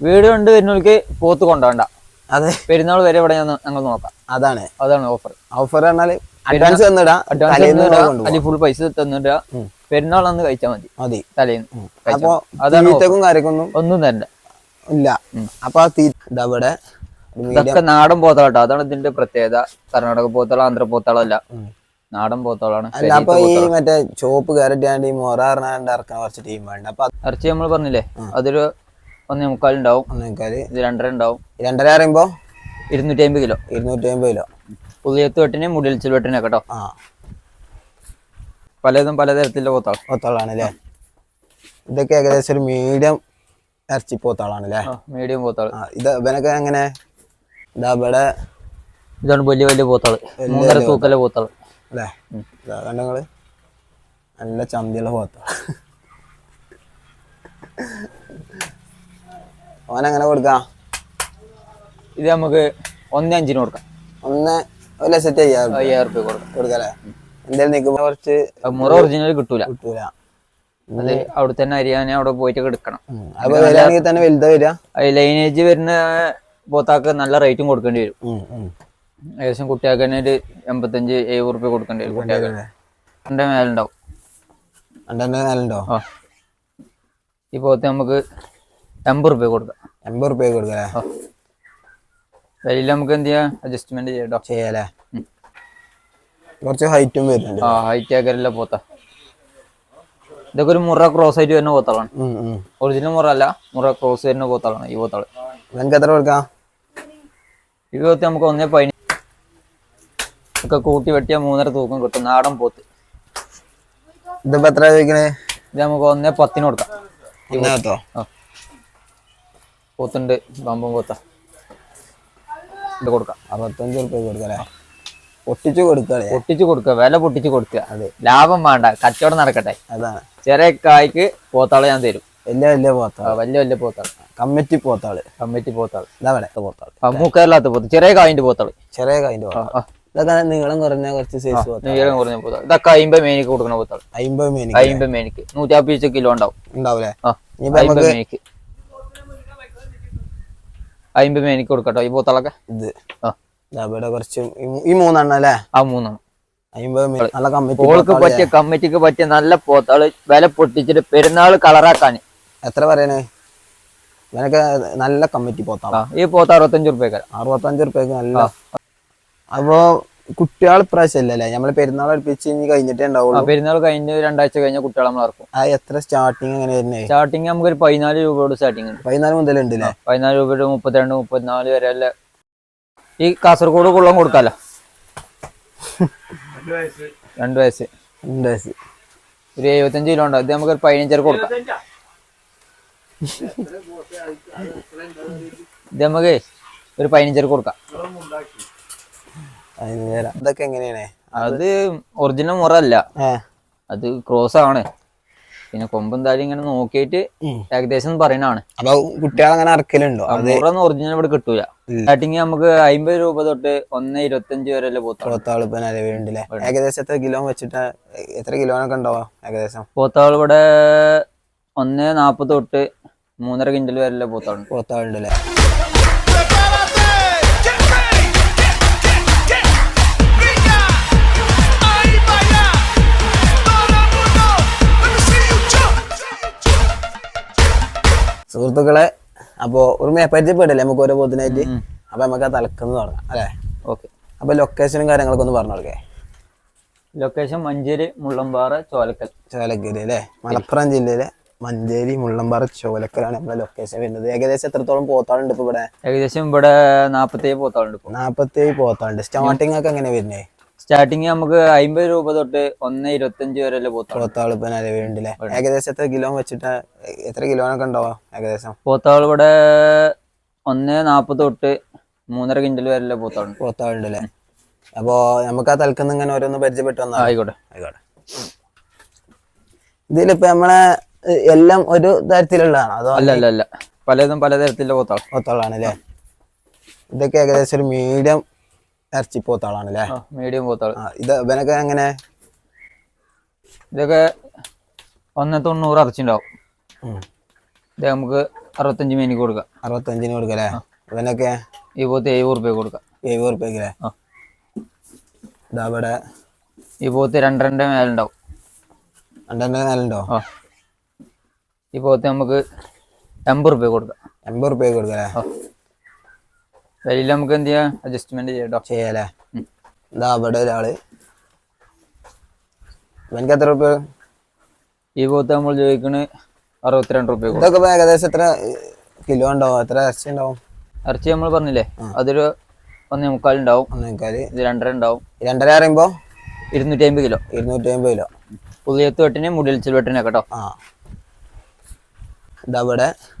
വീട് കൊണ്ട് വരുന്നവർക്ക് പോത്ത് കൊണ്ടുപോകണ്ട. അതെ. പെരുന്നാൾ വരെ ഇവിടെ ഞാൻ ഞങ്ങൾ നോക്കാം. അതാണ്. അതാണ് ഓഫർ ഓഫർ പറഞ്ഞാൽ അഡ്വാൻസ് തന്നിടാ. അഡ്വാൻസ് അല്ലെങ്കിൽ ഫുൾ പൈസ തന്നിട്ട് പെരുന്നാൾ അന്ന് കഴിച്ചാൽ മതി. മതി. തലേന്ന് അപ്പൊ. അതാണ്. കാര്യക്കൊന്നും ഒന്നും തരണ്ട. ഇല്ല. അപ്പൊ ഇവിടെ ഇതൊക്കെ നാടൻ പോത്താളട്ടോ അതാണ് ഇതിന്റെ പ്രത്യേകത. കർണാടക പോത്താളോ ആന്ധ്ര പോത്താളോ അല്ല നാടൻ പോത്തോളാണ് അപ്പൊ ഈ മറ്റേ ചോപ്പ് കയറിട്ടാണ്ട് ഈ മൊറ ഇറക്കാൻ കുറച്ച് ടീം വേണ്ട? അപ്പൊ ഇറച്ചി നമ്മൾ പറഞ്ഞില്ലേ? അതൊരു ഒന്നേ മുക്കാൽ ഉണ്ടാവും ഒന്നേക്കാൽ ഇത് രണ്ടര ഉണ്ടാവും രണ്ടര പറയുമ്പോൾ ഇരുന്നൂറ്റി അമ്പത് കിലോ. ഇരുന്നൂറ്റി അമ്പത് കിലോ. പുതിയത്ത് വെട്ടിന് മുടിയൽച്ചിൽ വെട്ടിനെ കേട്ടോ ആ. പലതും പലതരത്തിലുള്ള പോത്താളം. പോത്താളാണ് അല്ലേ ഇതൊക്കെ ഏകദേശം ഒരു മീഡിയം ഇറച്ചി പോത്താളാണ് അല്ലേ മീഡിയം പോത്താൾ. ഇത് ഇവനൊക്കെ എങ്ങനെ? ഇതാ ഇവിടെ ഇതാണ് വലിയ വലിയ പോത്താൾ. മൂന്നര തൂക്കല പോത്താൾ. അല്ലേ? കണ്ടങ്ങൾ നല്ല ചന്തിയുള്ള പോത്താൾ. ഓനെങ്ങനെ കൊടുക്കാം. ഇത് നമുക്ക് ഒന്നേ അഞ്ചിന് കൊടുക്കാം. ഒന്ന് ഒരു ലക്ഷത്തി അയ്യായിരം അയ്യായിരം റുപ്യ കൊടുക്കാം. കൊടുക്കാല്ലേ? എന്തായാലും നിൽക്കുമ്പോൾ കുറച്ച് മുറ ഒറിജിനൽ കിട്ടൂല. കിട്ടൂല. അത് അവിടെ തന്നെ അരിയാനെ അവിടെ പോയിട്ട് എടുക്കണം തന്നെ വലുതാ വരിക. ലൈനേജ് വരുന്ന പോത്താക്ക് നല്ല റേറ്റും കൊടുക്കേണ്ടി വരും. ഏകദേശം കുട്ടിയാക്ക് തന്നെ ഒരു എൺപത്തഞ്ച് എഴുപത് റുപ്യ കൊടുക്കേണ്ടി വരും കുട്ടിയാക്ക് രണ്ടേ മേലുണ്ടാവും. രണ്ടേ മേലുണ്ടാവും ഈ പോത്ത് നമുക്ക് എൺപത് റുപ്യ കൊടുക്കാം. എൺപത് റുപ്യ കൊടുക്കല്ലേ? ആ. വിലയിൽ നമുക്ക് എന്ത് ചെയ്യാം? അഡ്ജസ്റ്റ്മെന്റ് ചെയ്യാം ചെയ്യാലേ കുറച്ച് ഹൈറ്റും വരുന്നുണ്ട്. ആ ഹൈറ്റ് ആക്കരല്ല പോത്ത. ഇതൊക്കെ ഒരു മുറ ക്രോസ് ആയിട്ട് വരുന്ന പോത്താളാണ്. ഒറിജിനൽ മുറ അല്ല മുറ ക്രോസ് വരുന്ന പോത്താളാണ് ഈ പോത്താൾ. നിങ്ങൾക്ക് എത്ര കൊടുക്കാം? ഈ പോത്ത് നമുക്ക് ഒന്നേ പൈന ഒക്കെ കൂട്ടി വെട്ടിയ മൂന്നര തൂക്കം കിട്ടും. നാടൻ പോത്ത്. ഇതിപ്പോ എത്ര ചോദിക്കണേ? ഇത് നമുക്ക് ഒന്നേ പത്തിന് കൊടുക്കാം. ഇന്നോ പോത്തുണ്ട് ബമ്പം പോത്ത. ഇത് കൊടുക്കാം. അറുപത്തഞ്ച് റുപ്യ കൊടുക്കല്ലേ പൊട്ടിച്ചു കൊടുക്കല്ലേ പൊട്ടിച്ചു കൊടുക്കുക വില പൊട്ടിച്ച് കൊടുക്കുക. ലാഭം വേണ്ട കച്ചവടം നടക്കട്ടെ. അതാണ്. ചെറിയ കായ്ക്ക് പോത്താൾ ഞാൻ തരും. വലിയ വലിയ പോത്താൾ. വലിയ വലിയ പോത്താൾ. കമ്മിറ്റി പോത്താൾ. കമ്മിറ്റി പോത്താൾ. ഇതാ ഇവിടെ പോത്താൾ. മൂക്കല്ലാത്ത പോത്ത്. ചെറിയ കായിന്റെ പോത്താൾ. ചെറിയ കായിന്റെ. ഇതൊക്കെ നീളം കുറഞ്ഞ കുറച്ച് സൈസ് നീളം കുറഞ്ഞ പോത്താൾ. ഇതൊക്കെ അയിമ്പത് മേനിക്ക് കൊടുക്കണ പോത്താൾ. അയിമ്പത് മേനിക്ക് അയിമ്പത് മേനിക്ക്. നൂറ്റാപ്പിച്ച് കിലോ ഉണ്ടാവും. ഉണ്ടാവും അല്ലേ? അയിമ്പത് മേനിക്ക് കൊടുക്കട്ടോ ഈ പോത്താളൊക്കെ? ഇത്. ഇവിടെ കുറച്ച് ഈ മൂന്നെണ്ണം അല്ലേ ആ മൂന്നെണ്ണം. നല്ല കമ്മിറ്റി ഓൾക്ക് പറ്റിയ കമ്മിറ്റിക്ക് പറ്റിയ നല്ല പോത്താൾ വില പൊട്ടിച്ചിട്ട് പെരുന്നാൾ കളറാക്കാന്. എത്ര പറയണേ? ഇവനൊക്കെ നല്ല കമ്മിറ്റി പോത്താളാ. ആ ഈ പോത്ത് അറുപത്തഞ്ച് റുപ്യക്കാര അറുപത്തഞ്ച് റുപ്യക്ക് നല്ല അപ്പോ കുട്ടികൾ ഇപ്രാവശ്യം ഇല്ലല്ലേ? നമ്മൾ പെരുന്നാൾ അടുപ്പിച്ച് ഇനി കഴിഞ്ഞിട്ടേ ഉണ്ടാവുള്ളൂ. പെരുന്നാൾ കഴിഞ്ഞ് രണ്ടാഴ്ച കഴിഞ്ഞ കുട്ടികളെ നമ്മൾ ഇറക്കും. ആ എത്ര സ്റ്റാർട്ടിങ് എങ്ങനെ വരുന്നേ? സ്റ്റാർട്ടിങ് നമുക്ക് ഒരു പതിനാല് രൂപയോട് സ്റ്റാർട്ടിങ് ഉണ്ട്. പതിനാല് മുതലുണ്ട് അല്ലേ പതിനാല് രൂപ മുപ്പത്തിരണ്ട് മുപ്പത്തിനാല് വരെ അല്ല ഈ കാസർഗോഡ് കുള്ളം കൊടുക്കാലോ? രണ്ട് വയസ്സ്. രണ്ട് വയസ്സ്. ഒരു എഴുപത്തഞ്ച് കിലോ ഉണ്ട്? ഇത് നമുക്ക് ഒരു പതിനഞ്ചര കൊടുക്കാം. ഇത് നമുക്ക് ഒരു പതിനഞ്ചര കൊടുക്കാം. ഇതൊക്കെ എങ്ങനെയാണ്? അത് ഒറിജിനൽ മുറ അല്ല അത് ക്രോസ് ആണ്. പിന്നെ കൊമ്പും താലി ഇങ്ങനെ നോക്കിയിട്ട് ഏകദേശം പറയണാണ് അപ്പൊ കുട്ടികൾ അങ്ങനെ ഇറക്കലുണ്ടോ ആ മുറ ഒറിജിനൽ ഇവിടെ കിട്ടൂല. സ്റ്റാർട്ടിങ് നമുക്ക് അമ്പത് രൂപ തൊട്ട് ഒന്ന് ഇരുപത്തഞ്ച് വരെ പോത്താൾ പോത്താൾ ഇപ്പൊ നിലവിലുണ്ടല്ലേ? ഏകദേശം എത്ര കിലോ വെച്ചിട്ട്? എത്ര കിലോനൊക്കെ ഉണ്ടാവോ ഏകദേശം? പോത്താൾ ഇവിടെ ഒന്ന് നാപ്പത് തൊട്ട് മൂന്നര കിൻഡൽ വരെ പോത്താളുണ്ട്. പോത്താളുണ്ടല്ലേ? സുഹൃത്തുക്കളെ അപ്പൊ ഒരു മേപ്പരിചയപ്പെടല്ലേ നമുക്ക് ഓരോ പോത്തിനായിട്ട് അപ്പൊ നമുക്ക് ആ തലക്കെന്ന് തുടങ്ങാം അല്ലെ? ഓക്കെ. അപ്പൊ ലൊക്കേഷനും കാര്യങ്ങളൊക്കെ ഒന്ന് പറഞ്ഞു കൊടുക്കേ. ലൊക്കേഷൻ മഞ്ചേരി മുള്ളമ്പാറ ചോലക്കൽ. ചോലക്കരി അല്ലേ? മലപ്പുറം ജില്ലയിലെ മഞ്ചേരി മുള്ളമ്പാറ ചോലക്കലാണ് നമ്മുടെ ലൊക്കേഷൻ വരുന്നത്. ഏകദേശം എത്രത്തോളം പോത്താളുണ്ട് ഇപ്പൊ ഇവിടെ? ഏകദേശം ഇവിടെ നാപ്പത്തേഴ് പോത്താളുണ്ട് ഇപ്പോൾ നാപ്പത്തേഴ് പോത്താളുണ്ട് സ്റ്റാർട്ടിംഗ് ഒക്കെ എങ്ങനെ വരുന്നേ? സ്റ്റാർട്ടിങ് നമുക്ക് അമ്പത് രൂപ തൊട്ട് ഒന്ന് ഇരുപത്തഞ്ച് വരെ പോത്താൾ ഇപ്പൊ നിലവിലുണ്ടല്ലേ ഏകദേശം എത്ര കിലോ വെച്ചിട്ട്? എത്ര കിലോനൊക്കെ ഉണ്ടാവോ ഏകദേശം? പോത്താൾ ഇവിടെ ഒന്ന് നാപ്പത് തൊട്ട് മൂന്നര കിൻഡൽ വരെ പോത്താളുണ്ട്. പോത്താളുണ്ടല്ലേ? അപ്പോ നമുക്ക് ആ തൽക്കുന്ന ഇങ്ങനെ ഓരോന്ന് പരിചയപ്പെട്ട് വന്നാൽ ആയിക്കോട്ടെ. ആയിക്കോട്ടെ. ഇതിലിപ്പോ നമ്മളെ എല്ലാം ഒരു തരത്തിലുള്ളതാണ്? അതോ അല്ല അല്ല അല്ല. പലതും പലതരത്തിലുള്ള പോത്താൾ പോത്താളാണ് അല്ലേ ഇതൊക്കെ ഏകദേശം ഒരു മീഡിയം ഇറച്ചി പോത്താളാണ് അല്ലേ മീഡിയം പോത്താൾ ഇത് ഇവനൊക്കെ എങ്ങനെ? ഇതൊക്കെ ഒന്ന് തൊണ്ണൂറ് ഇറച്ചിണ്ടാവും. ഇത് നമുക്ക് അറുപത്തഞ്ച് മീനി കൊടുക്കാം. അറുപത്തഞ്ചിന് കൊടുക്കല്ലേ? ഇവനൊക്കെ ഈ പോത്ത് എഴുപത് റുപ്യ കൊടുക്കാം. എഴുപത് റുപ്യക്ക് അല്ലേ ഇതാ ഇവിടെ. ഈ പോത്ത് രണ്ടരന്റെ മേലുണ്ടാവും. രണ്ടെണ്ണ മേലുണ്ടോ? ആ. ഈ പോത്ത് നമുക്ക് എൺപത് റുപ്യ കൊടുക്കാം. എൺപത് റുപ്യ കൊടുക്കാം ആ. വിലയിൽ നമുക്ക് എന്ത് ചെയ്യാം? അഡ്ജസ്റ്റ്മെന്റ് ചെയ്യാം. ഇതാ ഇവിടെ ഒരാൾ. എനിക്ക് എത്ര റുപ്യ ഈ പോത്ത് നമ്മൾ ചോദിക്കണ് അറുപത്തിരണ്ട് റുപ്യ ഇതൊക്കെ ഇപ്പൊ ഏകദേശം എത്ര കിലോ ഉണ്ടാവും? എത്ര ഇറച്ചി ഉണ്ടാവും? ഇറച്ചി നമ്മൾ പറഞ്ഞില്ലേ? അതൊരു ഒന്നേ മുക്കാലുണ്ടാവും ഒന്നേക്കാൽ ഇത് രണ്ടര ഉണ്ടാവും. രണ്ടര പറയുമ്പോ? ഇരുന്നൂറ്റി അമ്പത് കിലോ. ഇരുന്നൂറ്റി അമ്പത് കിലോ. പുതിയത്ത് വെട്ടിന് മുടിയൽച്ചൽ വെട്ടിനെ കേട്ടോ ആ. ഇതാ ഇവിടെ. ഒരു മീ-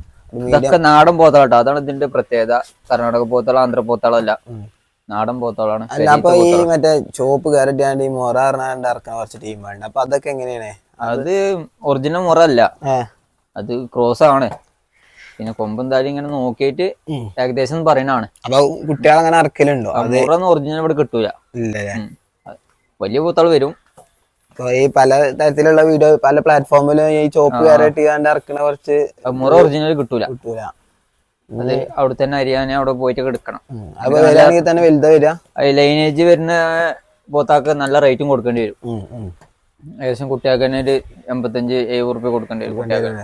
ഇതൊക്കെ നാടൻ പോത്താളട്ടോ. അതാണ് ഇതിന്റെ പ്രത്യേകത. കർണാടക പോത്താളോ ആന്ധ്ര പോത്താളോ അല്ല. നാടൻ പോത്താളാണ്. അല്ല അപ്പൊ ഈ മറ്റേ ചോപ്പ് ഈ മൊറ പറഞ്ഞാണ്ട് ഇറക്കുന്ന കുറച്ച് ടീമുണ്ട് അപ്പൊ അതൊക്കെ എങ്ങനെയാണ്? അത് ഒറിജിനൽ മുറ അല്ല. അത് ക്രോസ് ആണ്. പിന്നെ കൊമ്പും താഴെ ഇങ്ങനെ നോക്കിയിട്ട്. ഏകദേശം പറയണാണ് അപ്പൊ കുട്ടികൾ അങ്ങനെ ഇറക്കലുണ്ടോ അത് മുറ ഒറിജിനൽ ഇവിടെ കിട്ടൂല. വലിയ പോത്താൾ വരും. ഈ പല തരത്തിലുള്ള വീഡിയോ പല പ്ലാറ്റ്ഫോമിലും ഈ ചോപ്പ് കയറിയിട്ട് കണ്ട് ഇറക്കണ കുറച്ച് മുറ ഒറിജിനൽ കിട്ടൂല. കിട്ടൂല. അത് അവിടെ തന്നെ അരിയാനെ അവിടെ പോയിട്ട് എടുക്കണം. അപ്പൊ വരികയാണെങ്കിൽ തന്നെ വലുതാ വരിക? ലൈനേജ് വരുന്ന പോത്താക്ക് നല്ല റേറ്റും കൊടുക്കേണ്ടി വരും. ഏകദേശം കുട്ടിയാക്ക് തന്നെ ഒരു എൺപത്തഞ്ച് എഴുപത് റുപ്യ കൊടുക്കേണ്ടി വരും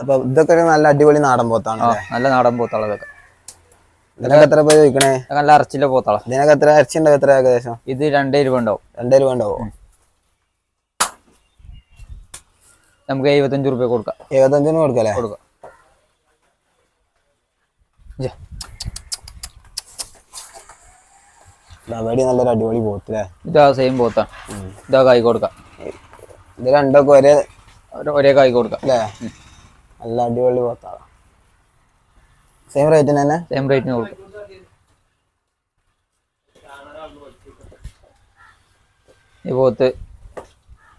അപ്പൊ ഇതൊക്കെ നല്ല അടിപൊളി നാടൻ പോത്താണ് നല്ല നാടൻ പോത്താള ഇതൊക്കെ. ഇതിനൊക്കെ എത്ര പോയി ചോദിക്കണേ? നല്ല അറച്ചിലെ പോത്താളാ. ഇതിനൊക്കെ എത്ര എത്ര ഏകദേശം? ഇത് രണ്ടേ രൂപ ഉണ്ടാവും രണ്ടേ രൂപ ഉണ്ടാവോ നമുക്ക് എഴുപത്തഞ്ച് റുപ്യ കൊടുക്കാം. എഴുപത്തഞ്ചിന് കൊടുക്കല്ലേ കൊടുക്കാം. അവിടെ നല്ലൊരു അടിപൊളി പോത്തില്ലേ ഇതാ സെയിം പോത്താ. ഇതാ കായ് കൊടുക്കാം. ഇത് രണ്ടൊക്കെ ഒരേ ഒരു- കായ് കൊടുക്കാം. അല്ലേ? നല്ല അടിപൊളി പോത്താണ് സെയിം റേറ്റിന് തന്നെ? സെയിം റേറ്റിന് കൊടുക്കാം. ഈ പോത്ത്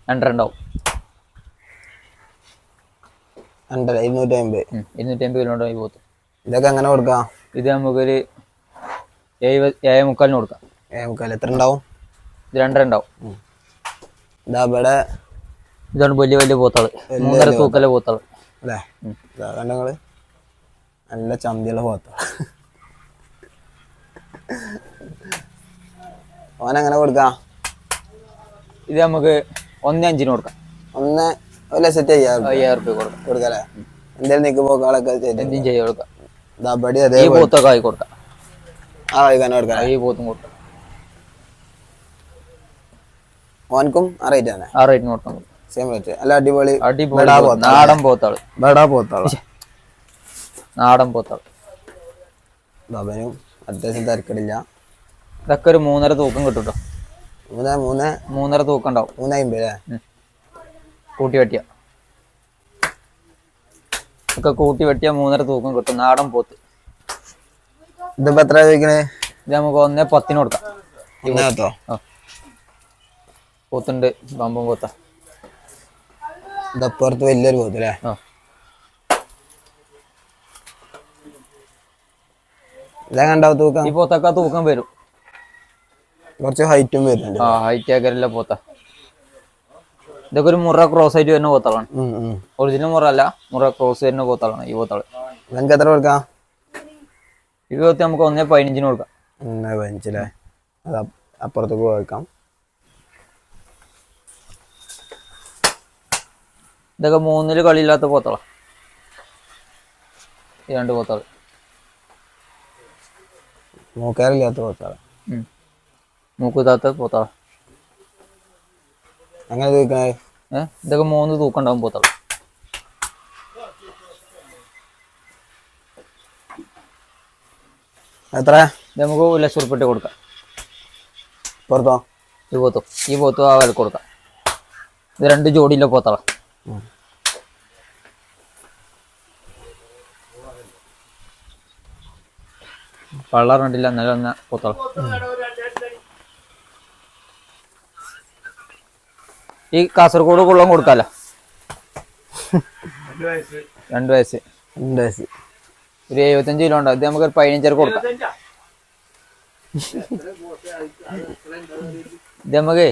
രണ്ടര രണ്ടര ഇരുന്നൂറ്റി അമ്പത്. ഇരുന്നൂറ്റി അമ്പത് കിലോ ഉണ്ടാവും ഇതൊക്കെ എങ്ങനെ കൊടുക്കാം? ഇത് നമുക്കൊരു ഏഴ് മുക്കാലിന് കൊടുക്കാം. ഏ മുക്കാൽ എത്ര ഉണ്ടാവും? ഇത് രണ്ടര ഉണ്ടാവും. ഇതാ ഇവിടെ ഇതാണ് വലിയ വലിയ പോത്താൾ മൂന്നര തൂക്കല പോത്താൾ അല്ലേ? കണ്ടങ്ങൾ നല്ല ചന്തിയുള്ള പോത്താൾ ഓനെങ്ങനെ കൊടുക്കാം? ഇത് നമുക്ക് ഒന്നേ അഞ്ചിന് കൊടുക്കാം. ഒന്ന് ഒരു ലക്ഷത്തി അയ്യായിരം അയ്യായിരം റുപ്യ കൊടുക്കാം. കൊടുക്കല്ലേ? എന്തേലും നിക്ക് പോക്കാളൊക്കെ ചെയ്ത് എന്തും ചെയ്യാൻ കൊടുക്കാം. ഇതാ ബടി അതേ ഈ പോത്തൊക്കെ ആയി കൊടുക്കാം. ആ വൈകാനം കൊടുക്കാം. ഈ പോത്തും കൊടുക്കാം. ഓനക്കും ആ റേറ്റ് തന്നെ ആ റേറ്റിന് കൊടുക്കാം. സെയിം റേറ്റ് നല്ല അടിപൊളി. അടിപൊളി. നാടൻ പോത്താൾ. ബടാ പോത്താള. നാടൻ പോത്താൾ. ബബനും അത്യാവശ്യം തിരക്കടില്ല. ഇതൊക്കെ ഒരു മൂന്നര തൂക്കം കിട്ടും കേട്ടോ മൂന്ന് മൂന്ന്. മൂന്നര തൂക്കം ഉണ്ടാവും. മൂന്ന് അമ്പത് അല്ലേ? കൂട്ടി വെട്ടിയ. ഒക്കെ കൂട്ടി വെട്ടിയ മൂന്നര തൂക്കം കിട്ടും. നാടൻ പോത്ത്. ഇതിപ്പോ എത്ര ചോദിക്കണേ? ഇത് നമുക്ക് ഒന്നേ പത്തിന് കൊടുക്കാം. പോത്തുണ്ട് ബമ്പം പോത്ത. ഇതപ്പുറത്ത് വലിയൊരു പോത്ത് അല്ലേ? ഇതാ തൂക്കം? ഈ പോത്തൊക്കെ തൂക്കം വരും. കുറച്ച് ഹൈറ്റും വരും ആ ഹൈറ്റ് ആക്കരല്ല പോത്ത. ഇതൊക്കെ ഒരു മുറ ക്രോസ് ആയിട്ട് വരുന്ന പോത്താളാണ്. ഒറിജിനൽ മുറ അല്ല മുറ ക്രോസ് വരുന്ന പോത്താളാണ് ഈ പോത്താൾ. നിങ്ങൾക്ക് എത്ര കൊടുക്കാം? ഈ പോത്ത് നമുക്ക് ഒന്നേ പതിനഞ്ചിന് കൊടുക്കാം. ഒന്ന് പതിനഞ്ചല്ലേ അത് അപ്പ- അപ്പുറത്തേക്ക് പോയേക്കാം ഇതൊക്കെ മൂന്നിൽ കളിയില്ലാത്ത പോത്താളാ. ഈ രണ്ട് പോത്താൾ. മൂക്കാറില്ലാത്ത പോത്താണ് ഉം. മൂക്കുതാത്ത പോത്താള. അങ്ങനെ ഏഹ് ഇതൊക്കെ മൂന്ന് തൂക്കം ഉണ്ടാവും പോത്താൾ എത്ര? നമുക്ക് ഒരു ലക്ഷം ഉറുപ്പിട്ട് കൊടുക്കാം. പുറത്തോ? ഈ പോത്തും. ഈ പോത്തും ആ വില കൊടുക്കാം. ഇത് രണ്ട് ജോഡിയിലെ പോത്തള പള്ള കണ്ടില്ല എന്നാലും പോത്താള ഈ കാസർഗോഡ് കൊള്ളം കൊടുക്കാലോ? രണ്ട് വയസ്സ്. രണ്ട് വയസ്സ്. ഒരു എഴുപത്തഞ്ച് കിലോ ഉണ്ടോ. അത് നമുക്ക് ഒരു പതിനഞ്ചര കൊടുക്കാം. ഇത് നമുക്ക്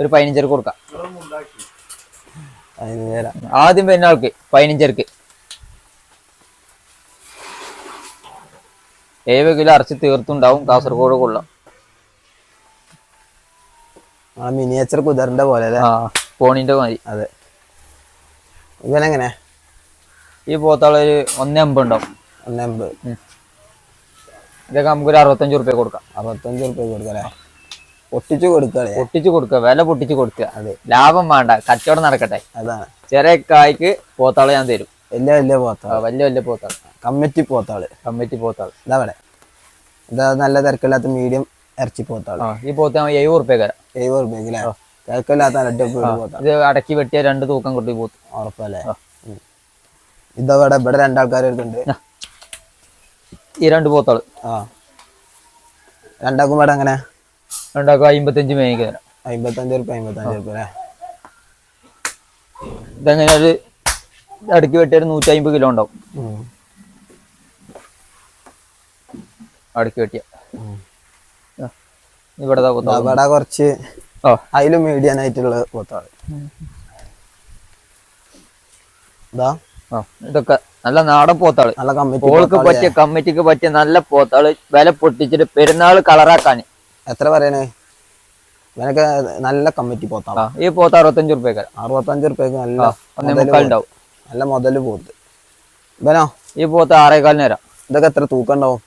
ഒരു പതിനഞ്ചര കൊടുക്കാം. ആദ്യം വരുന്ന ആൾക്ക് പതിനഞ്ചരക്ക്. ഏഴ് കിലോ അരച്ച് തീർത്തുണ്ടാവും കാസർഗോഡ് കൊള്ളം. മിനിയേച്ചർ കുതിരന്റെ പോലെ അല്ലേ പോണിന്റെ മാതിരി. അതെ. ഇവനെങ്ങനെ? ഈ പോത്താളൊരു ഒരു ഒന്നേ അമ്പത് ഉണ്ടാവും. ഒന്നമ്പത്. ഇതൊക്കെ നമുക്കൊരു അറുപത്തഞ്ച് റുപ്യ കൊടുക്കാം. അറുപത്തഞ്ച് റുപ്യ കൊടുക്കല്ലേ പൊട്ടിച്ചു കൊടുക്കുക പൊട്ടിച്ചു കൊടുക്കുക വില പൊട്ടിച്ചു കൊടുക്കുക. അതെ. ലാഭം വേണ്ട കച്ചവടം നടക്കട്ടെ. അതാണ്. ചെറിയ കായ്ക്ക് പോത്താൾ ഞാൻ തരും. വലിയ വലിയ പോത്താൾ. വലിയ വലിയ പോത്താൾ. കമ്മിറ്റി പോത്താൾ. കമ്മിറ്റി പോത്താൾ. ഇതാ ഇവിടെ. ഇതാ നല്ല തിരക്കില്ലാത്ത മീഡിയം ഇറച്ചി പോത്താണ് ഈ പോത്ത് എഴുപത് റുപ്യ തരാം എഴുപത് അല്ലേ തിരക്കില്ലാത്ത അടിപൊളി ഇത് അടക്കി വെട്ടിയ രണ്ട് തൂക്കം കിട്ടി പോത്ത്. ഉറപ്പല്ലേ? ഇതവിടെ ഇതാ ഇവിടെ രണ്ടാൾക്കാർ എടുക്കുന്നുണ്ട് ഈ രണ്ട് പോത്താൾ. ആ. രണ്ടാക്കും ഇവിടെ അങ്ങനെ രണ്ടാക്കും അമ്പത്തഞ്ച് മേനിക്ക് തരാം. അമ്പത്തഞ്ച് റുപ്യ അമ്പത്തഞ്ച് റുപ്യ അല്ലേ ഇതെങ്ങനെ ഒരു അടക്കി വെട്ടിയൊരു നൂറ്റി അമ്പത് കിലോ ഉണ്ടാവും. അടുക്കി വെട്ടിയ. ഇവിടെ ഇവിടെ കുറച്ച് ഓ. അതിലും മീഡിയം ആയിട്ടുള്ള പോത്താൾ ഇതാ. ഇതൊക്കെ നല്ല നാടൻ പോത്താൾ. നല്ല കമ്മിറ്റി പറ്റിയ കമ്മിറ്റിക്ക് പറ്റിയ നല്ല പോത്താൾ വില പൊട്ടിച്ചിട്ട് പെരുന്നാൾ കളറാക്കാൻ. എത്ര പറയണേ? ഇവനൊക്കെ നല്ല കമ്മിറ്റി പോത്താണ് ഈ പോത്ത് അറുപത്തഞ്ച് റുപ്യക്ക് അറുപത്തഞ്ച് റുപ്യക്ക് നല്ല ഒന്നേ മുതൽ മുക്കാലുണ്ടാവും നല്ല മുതൽ പോത്ത്. ഇവനോ? ഈ പോത്ത് ആറേകാലിന് വരാം. ഇതൊക്കെ എത്ര തൂക്കം ഉണ്ടാവും?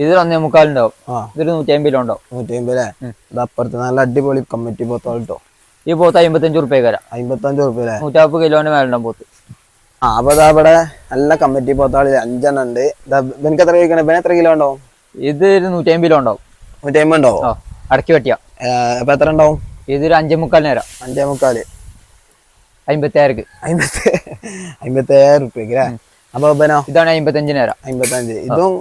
ഇതിൽ ഒന്നേ മുക്കാലുണ്ടാവും. ഇതൊരു നൂറ്റി അമ്പതിലോ ഉണ്ടാവും നൂറ്റി അമ്പത് അല്ലേ ഇത് അപ്പുറത്ത് നല്ല അടിപൊളി കമ്മിറ്റി പോത്താൾ കേട്ടോ. ഈ പോത്ത് അമ്പത്തഞ്ച് റുപ്യക്കാര അമ്പത്തഞ്ച് റുപ്യ അല്ലേ നൂറ്റമ്പത് കിലോന് മേലുണ്ടാവും പോത്ത്. ആ അപ്പൊ ഇതാ ഇവിടെ നല്ല കമ്മിറ്റി പോത്താളി അഞ്ചെണ്ണം ഉണ്ട് ഇതാ ഇവനക്ക് എത്ര കഴിക്കണം പിന്നെ എത്ര കിലോ ഉണ്ടാവും ഇത് ഒരു നൂറ്റി അമ്പതിലോ ഉണ്ടാവും നൂറ്റി അമ്പത് ഉണ്ടാവും അടക്കി വെട്ടിയാ. അപ്പൊ എത്ര ഉണ്ടാവും ഇതൊരു അഞ്ചേ മുക്കാലിന് വരാം അഞ്ചേ മുക്കാൽ. അമ്പത്തിയായിരക്ക് അമ്പത്തി അമ്പത്തേഴ് റുപ്യക്ക് അല്ലേ അപ്പൊ ഇതാണ് അമ്പത്തഞ്ചിന് വരാം അമ്പത്തഞ്ച് ഇതും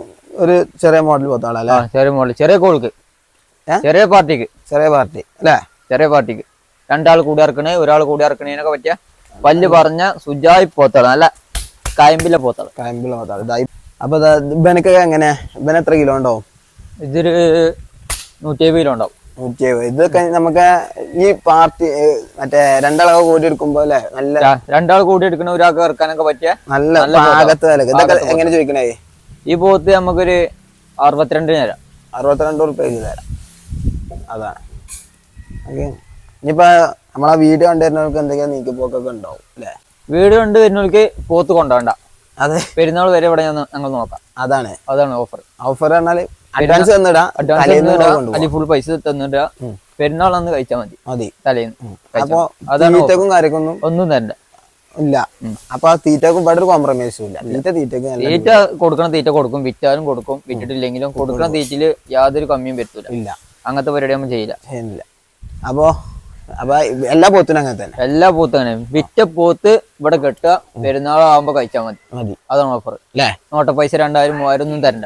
ഒരു ചെറിയ മോഡൽ പോത്താളല്ലേ? ചെറിയ മോഡൽ ചെറിയ കോൾക്ക്. ചെറിയ പാർട്ടിക്ക്. ചെറിയ പാർട്ടി അല്ലേ? ചെറിയ പാർട്ടിക്ക്. രണ്ടാൾ കൂടി ഇറക്കണേ ഒരാൾ കൂടി ഇറക്കണേനൊക്കെ പറ്റിയ പല്ല് പറഞ്ഞ സുജായി പോത്താൾ അല്ല കായമ്പിലെ പോത്താൾ. കായമ്പിലെ പോത്താൾ. ഇതായി അപ്പൊ ഇതാ എങ്ങനെ? ബന എത്ര കിലോ ഉണ്ടാവും? ഇതൊരു നൂറ്റി അമ്പത് കിലോ ഉണ്ടാവും. നൂറ്റി എഴുപത് ഇതൊക്കെ നമുക്ക് ഈ പാർട്ടി മറ്റേ രണ്ടാളൊക്കെ കൂടി എടുക്കുമ്പോ അല്ലേ? നല്ല രണ്ടാൾ കൂടി എടുക്കണ ഒരാൾക്ക് ഇറക്കാനൊക്കെ പറ്റിയ നല്ല. പാകത്ത് വില ഇതൊക്കെ എങ്ങനെ ചോദിക്കണേ? ഈ പോത്ത് നമുക്കൊരു അറുപത്തിരണ്ടിന് തരാം. അറുപത്തിരണ്ട് റുപ്യക്ക് തരാം. അതാണ്. ഓക്കെ. ഇനിയിപ്പോ നമ്മളെ വീഡിയോ കണ്ടുവരുന്നവർക്ക് എന്തെങ്കിലും നീക്കിപ്പോക്കൊക്കെ ഉണ്ടാവും അല്ലേ? വീട് കണ്ട് വരുന്നവർക്ക് പോത്ത് കൊണ്ടുപോകണ്ട അതെ. പെരുന്നാൾ വരെ ഇവിടെ ഞാൻ ഞങ്ങൾ നോക്കാം. അതാണ്. അതാണ് ഓഫർ ഓഫർ പറഞ്ഞാൽ അഡ്വാൻസ് തന്നിടാം അഡ്വാൻസ് ഫുൾ പൈസ തന്നിടുക പെരുന്നാൾ അന്ന് കഴിച്ചാൽ മതി. മതി. തലേന്ന് അപ്പോൾ അപ്പൊ അതാണ് ഒന്നും തരണ്ട. ഇല്ല. അപ്പൊ ആ തീറ്റക്കും ഇവിടെ ഒരു കോംപ്രമൈസും ഇല്ല. തീറ്റ തീറ്റക്ക് നല്ല തീറ്റ കൊടുക്കണ തീറ്റ കൊടുക്കും വിറ്റാലും കൊടുക്കും വിറ്റിട്ടില്ലെങ്കിലും കൊടുക്കണ തീറ്റിൽ യാതൊരു കമ്മിയും പറ്റൂല ഇല്ല. അങ്ങനത്തെ പരിപാടി നമ്മൾ ചെയ്യില്ല. ചെയ്യുന്നില്ല അപ്പൊ അപ്പൊ എല്ലാ പോത്തിനും അങ്ങനെ തന്നെ. എല്ലാ പോത്തും അങ്ങനെ. വിറ്റ പോത്ത് ഇവിടെ കെട്ടുക പെരുന്നാളാകുമ്പോ കഴിച്ചാൽ മതി. മതി. അതാണ് ഓഫർ അല്ലേ നോട്ട പൈസ രണ്ടായിരം മൂവായിരം ഒന്നും തരണ്ട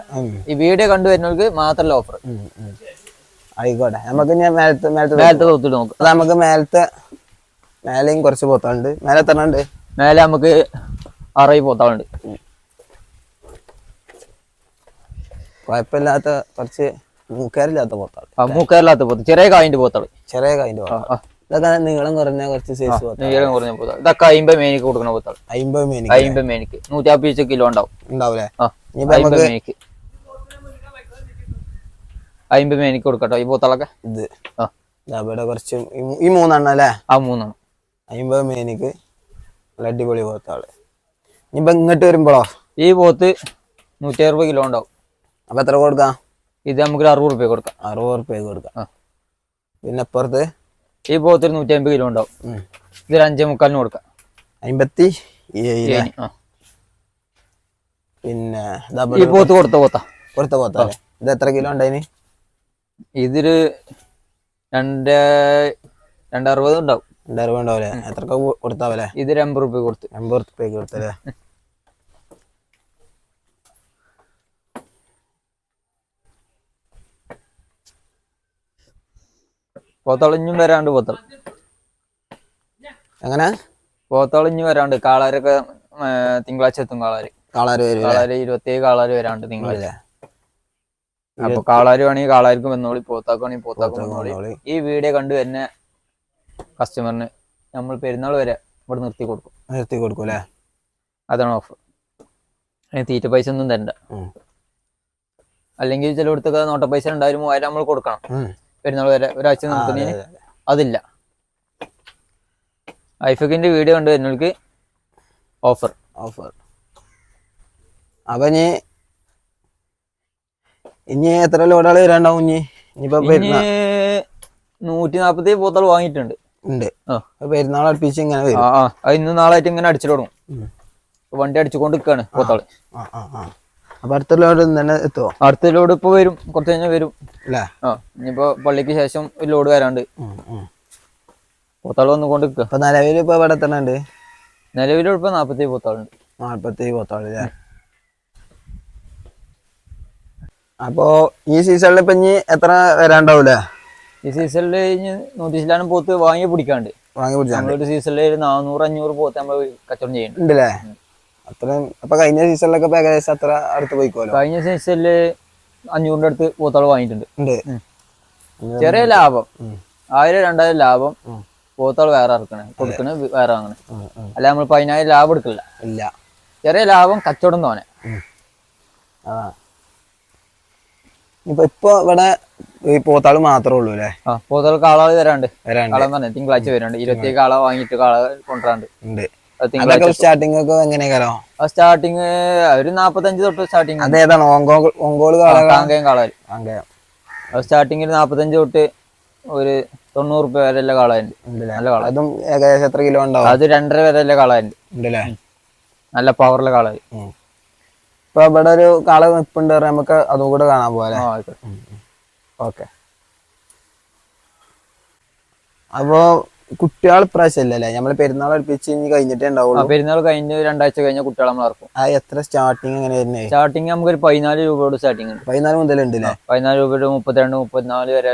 ഈ വീഡിയോ കണ്ടുവരുന്നവർക്ക് മാത്രമല്ല ഓഫർ. ആയിക്കോട്ടെ. നമുക്ക് ഞാൻ മേലത്തെ മേലത്തെ മേലത്തെ നോക്കാം. നമുക്ക് മേലത്തെ മേലെയും കുറച്ച് പോത്താണ്ട് മേലെ എത്ര ഉണ്ട്? മേലെ നമുക്ക് അറയി പോത്താളുണ്ട്. കുഴപ്പമില്ലാത്ത കുറച്ച് മൂക്കാരില്ലാത്ത പോത്താണ് ആ മൂക്കേറില്ലാത്ത പോത്ത് ചെറിയ കായിന്റെ പോത്താൾ. ചെറിയ കായിന്റെ. ഇതൊക്കെ നീളം കുറഞ്ഞ കുറച്ച് സൈസ് നീളം കുറഞ്ഞ പോത്താൾ. ഇതൊക്കെ അയിമ്പത് മേനിക്ക് കൊടുക്കണ പോത്താൾ. അയിമ്പ മേനിക്ക് അയിമ്പത് മേനിക്ക്. നൂറ്റാപ്പി വെച്ച കിലോ ഉണ്ടാവും. ഉണ്ടാവൂലേ അയിമ്പ അയിമ്പത് മേനിക്ക്. അയിമ്പത് മേനിക്ക് കൊടുക്കട്ടോ ഈ പോത്താളൊക്കെ? ഇത്. ആ. ഇവിടെ കുറച്ച് ഈ മൂന്നെണ്ണം അല്ലേ? ആ മൂന്നെണ്ണം. അമ്പത് മേനിക്ക് നല്ല അടിപൊളി പോത്താൾ ഇനിയിപ്പോ ഇങ്ങോട്ട് വരുമ്പോഴോ ഈ പോത്ത് നൂറ്റി അറുപത് കിലോ ഉണ്ടാവും. അപ്പൊ എത്ര കൊടുക്കാം? ഇത് നമുക്കൊരു അറുപത് റുപ്യ കൊടുക്കാം. അറുപത് റുപ്യ കൊടുക്കാം. പിന്നെ അപ്പുറത്ത് ഈ പോത്തിന് നൂറ്റി അമ്പത് കിലോ ഉണ്ടാവും. ഇതൊരു അഞ്ചേ മുക്കാലിന് കൊടുക്കാം. അമ്പത്തി ഏഴ്. പിന്നെ ഈ പോത്ത് കൊടുത്ത പോത്ത. കൊടുത്ത പോത്ത ഇത് എത്ര കിലോ ഉണ്ടായിന്? ഇതൊരു രണ്ട് രണ്ടറുപത് ഉണ്ടാവും. ഉണ്ടാവില്ലേ കൊടുത്താവല്ലേ ഇതൊരു എൺപത് റുപ്യ കൊടുത്ത്. എൺപത് റുപ്യക്ക് കൊടുത്തല്ലേ? പോത്തളിഞ്ഞും വരാണ്ട് പോത്തൾ. എങ്ങനെ? പോത്തളിഞ്ഞു വരാണ്ട്. കാളാരൊക്കെ തിങ്കളാഴ്ച എത്തും കാളാര്. കാളാര് വരും കാളാര് ഇരുപത്തിയേഴ് കാളാര് വരാണ്ട് തിങ്കളാഴ്ച. അപ്പൊ കാളാര് വേണമെങ്കിൽ കാളാർക്ക് വന്നോളി പോത്താക്കുവാണെങ്കിൽ പോത്താക്കും വന്നോളി. ഈ വീഡിയോ കണ്ടു വരുന്ന കസ്റ്റമറിന് നമ്മൾ പെരുന്നാൾ വരെ ഇവിടെ നിർത്തി കൊടുക്കും. നിർത്തി കൊടുക്കും അല്ലേ? അതാണ് ഓഫർ തീറ്റ പൈസ ഒന്നും തരണ്ട. അല്ലെങ്കിൽ ചിലയിടത്തൊക്കെ നോട്ട പൈസ രണ്ടായിരം മൂവായിരം നമ്മൾ കൊടുക്കണം. പെരുന്നാൾ വരെ ഒരാഴ്ച നിർത്തുന്ന. അതില്ല. ഐഫക്കിന്റെ വീഡിയോ കണ്ടു വരുന്നവർക്ക് ഓഫർ ഓഫർ അപ്പൊ ഇനി ഇനി എത്ര ലോഡാൾ വരാണ്ടാവും ഇനി? ഇനിയിപ്പോ നൂറ്റി നാപ്പത്തി പോത്തൾ വാങ്ങിയിട്ടുണ്ട്. ഉണ്ട്. പെരുന്നാൾ അടുപ്പിച്ച് ഇങ്ങനെ വരും. ഇന്ന് നാളായിട്ട് ഇങ്ങനെ അടിച്ചു തുടങ്ങും. വണ്ടി അടിച്ചുകൊണ്ട് നിൽക്കാണ് പോത്താൾ. അപ്പൊ അടുത്ത ലോഡ് തന്നെ എത്തുവോ? അടുത്ത ലോഡ് ഇപ്പൊ വരും. കുറച്ച് കഴിഞ്ഞാൽ വരും. അല്ലേ? ആ ഇനിയിപ്പോ പള്ളിക്ക് ശേഷം ഒരു ലോഡ് വരാണ്ട്. പോത്താൾ വന്നുകൊണ്ട് നിൽക്കുക അപ്പൊ നിലവിൽ ഇപ്പൊ ഇവിടെ തന്നെ ഉണ്ട് നിലവിൽ ഇപ്പൊ നാപ്പത്തി പോത്താളുണ്ട്. നാല്പത്തി പോത്താൾ അല്ലേ? അപ്പോ ഈ സീസണിൽ ഇപ്പൊ ഇനി എത്ര വരാണ്ടാവൂലേ? ഈ സീസണിൽ കഴിഞ്ഞ് നൂറ്റി ശതമാനം പോത്ത് വാങ്ങി പിടിക്കാണ്ട്. വാങ്ങി പിടിച്ചാണ്ട്. നമ്മളൊരു സീസണിൽ ഒരു നാനൂറ് അഞ്ഞൂറ് പോത്ത് നമ്മൾ കച്ചവടം ചെയ്യുന്നുണ്ട്. ഉണ്ടല്ലേ? അത്രയും അപ്പൊ കഴിഞ്ഞ സീസണിലൊക്കെ ഏകദേശം അത്ര അടുത്ത് പോയിക്കോലോ? കഴിഞ്ഞ സീസണിൽ അഞ്ഞൂറിന്റെ അടുത്ത് പോത്താൾ വാങ്ങിയിട്ടുണ്ട്. ചെറിയ ലാഭം. ആയിരം രണ്ടായിരം ലാഭം ഉം. വേറെ ഇറക്കണേ കൊടുക്കണ വേറെ വാങ്ങണേ. അല്ല നമ്മൾ പതിനായിരം ലാഭം എടുക്കില്ല ഇല്ല. ചെറിയ ലാഭം കച്ചവടം തോനെ. ആ. ഇപ്പൊ ഇവിടെ ഈ പോത്താൾ മാത്രമേ ഉള്ളൂ അല്ലേ? ആ പോത്താൾ കാളാൾ വരാണ്ട് വരാണ്ട് തന്നെ തിങ്കളാഴ്ച വരാണ്ട് ഇരുപത്തി കാള വാങ്ങിയിട്ട് കാള കൊണ്ടുവരാണ്ട് ഉണ്ട്. സ്റ്റാർട്ടിങ് ഒക്കെ എങ്ങനെയാണോ സ്റ്റാർട്ടിങ് ഒരു നാപ്പത്തഞ്ച് തൊട്ട് സ്റ്റാർട്ടിങ് അതേതാണ് കാളകളാ കാങ്കയും അത് സ്റ്റാർട്ടിങ്ങിൽ നാപ്പത്തഞ്ച് തൊട്ട് ഒരു തൊണ്ണൂറ് രൂപ വരെ നല്ല കാള അതും ഏകദേശം എത്ര കിലോ ഉണ്ടാവും? അത് രണ്ടര വരെ ഉണ്ടല്ലേ? നല്ല പവറുള്ള കാളായി. ഇപ്പൊ ഇവിടെ ഒരു കാള നിപ്പുണ്ട് നമുക്ക് അതും കൂടെ കാണാൻ പോലെ ഓക്കെ. അപ്പോ കുട്ടികൾ ഇപ്രാവശ്യം ഇല്ലല്ലേ നമ്മൾ പെരുന്നാൾ അടുപ്പിച്ച് ഇനി കഴിഞ്ഞിട്ടേ ഉണ്ടാവുള്ളൂ. പെരുന്നാൾ കഴിഞ്ഞ് രണ്ടാഴ്ച കഴിഞ്ഞ കുട്ടികളെ നമ്മൾ ഇറക്കും. ആ എത്ര സ്റ്റാർട്ടിങ് എങ്ങനെ വരുന്നത് സ്റ്റാർട്ടിങ് നമുക്ക് ഒരു പതിനാല് രൂപയോട് സ്റ്റാർട്ടിങ് ഉണ്ട്. പതിനാല് മുതൽ ഉണ്ട് അല്ലേ പതിനാല് രൂപയുടെ മുപ്പത്തിരണ്ട് മുപ്പത്തിനാല് വരെ